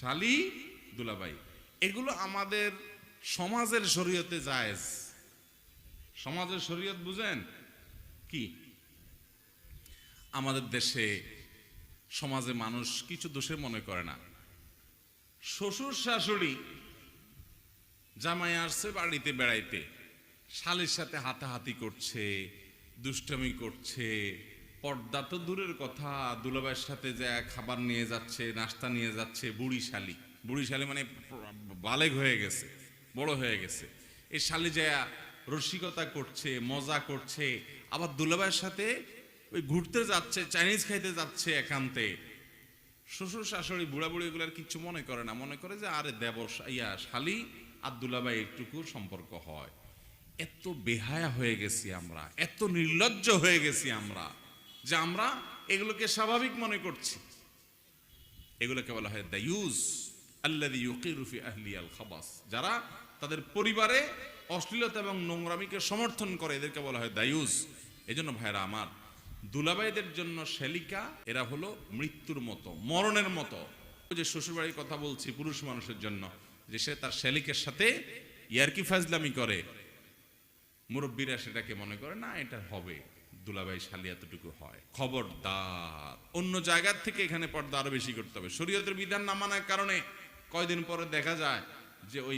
শালি, দুলাভাই, এগুলো আমাদের সমাজের শরীয়তে জায়েজ। সমাজের শরীয়ত বুঝেন? কি? আমাদের দেশে, সমাজে মানুষ কিছু দোষে মনে করে না। শ্বশুর, শাশুড়ি জামাই আসছে বাড়িতে বেড়াইতে। শালির সাথে হাতাহাতি করছে, দুষ্টমি করছে পর্দা তো দূরের কথা। দুলাভাইয়ের সাথে যা খাবার নিয়ে যাচ্ছে, নাস্তা নিয়ে যাচ্ছে, বুড়ি শালি। বুড়ি শালি মানে বালেগ হয়ে গেছে, বড় হয়ে গেছে। এই শালি যা রসিকতা করছে, মজা করছে, আবার দুলাভাইয়ের সাথে ওই ঘুরতে যাচ্ছে, চাইনিজ খাইতে যাচ্ছে একান্তে। শ্বশুর, শাশুড়ি বুড়া বুড়ি এগুলার কিচ্ছু মনে করে না। মনে করে যে, আরে দেব ইয়া, শালি আবদুল্লা ভাই একটুকু সম্পর্ক হয়। এত বেহায়া হয়ে গেছি আমরা, এত নির্লজ্জ হয়ে গেছি আমরা। যে আমরা এগুলোকে স্বাভাবিক মনে করছি। এগুলোকে বলা হয় দায়ুস আল্লাদি ইউকিরুফি আহলি আল খাবাস যারা তাদের পরিবারে অশ্লীলতা এবং নোংরামিকে সমর্থন করে, এদেরকে বলা হয় দায়ুস এজন্য ভাইরা আমার দুলাবাইদের জন্য শেলিকা এরা হলো মৃত্যুর মতো, মরণের মতো। যে শ্বশুরবাড়ির কথা বলছি পুরুষ মানুষের জন্য, যে সে তার শ্যালিকের সাথে ইয়ারকি ফাজলামি করে। মুরব্বীরা সেটাকে মনে করে, না, এটা হবে। দুলাভাই শালি এতটুকু হয়। খবরদার। অন্য জায়গার থেকে এখানে পর্দা আরও বেশি করতে হবে। শরীয়তের বিধান না মানার কারণে কয়দিন পরে দেখা যায় যে ওই